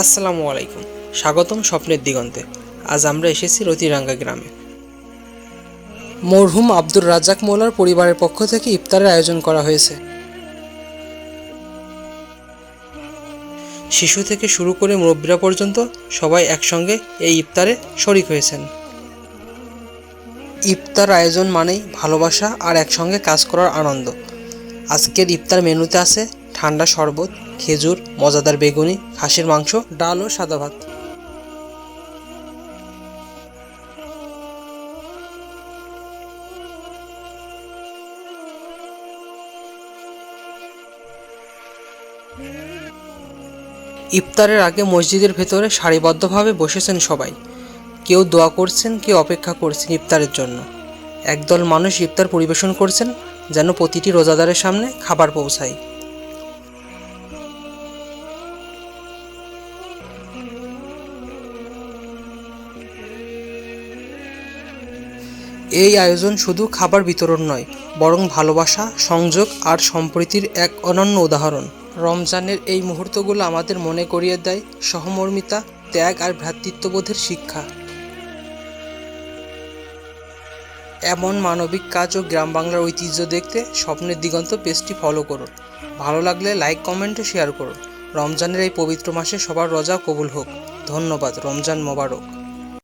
আসসালামু আলাইকুম। স্বাগতম স্বপ্নের দিগন্তে। আজ আমরা এসেছি রতিরাঙ্গা গ্রামে। মরহুম আব্দুর রাজ্জাক মোল্লার পরিবারের পক্ষ থেকে ইফতারের আয়োজন করা হয়েছে। শিশু থেকে শুরু করে মুরব্বীরা পর্যন্ত সবাই একসঙ্গে এই ইফতারে শরিক হয়েছেন। ইফতার আয়োজন মানেই ভালোবাসা আর একসঙ্গে কাজ করার আনন্দ। আজকের ইফতার মেনুতে আছে ঠান্ডা শরবত, খেজুর, মজাদার বেগুনি, খাসির মাংস, ডাল ও সাদা ভাত। ইফতারের আগে মসজিদের ভেতরে সারিবদ্ধভাবে বসেছেন সবাই। কেউ দোয়া করছেন, কেউ অপেক্ষা করছেন ইফতারের জন্য। একদল মানুষ ইফতার পরিবেশন করছেন, যেন প্রতিটি রোজাদারের সামনে খাবার পৌঁছায়। এই আয়োজন শুধু খাবার বিতরণ নয়, বরং ভালোবাসা, সংযোগ আর সম্প্রীতির এক অনন্য উদাহরণ। রমজানের এই মুহূর্তগুলো আমাদের মনে করিয়ে দেয় সহমর্মিতা, ত্যাগ আর ভ্রাতৃত্ববোধের শিক্ষা। এমন মানবিক কাজ ও গ্রাম বাংলার ঐতিহ্য দেখতে স্বপ্নের দিগন্ত পেজটি ফলো করুন। ভালো লাগলে লাইক কমেন্টে শেয়ার করুন। রমজানের এই পবিত্র মাসে সবার রজা কবুল হোক। ধন্যবাদ, রমজান মোবারক।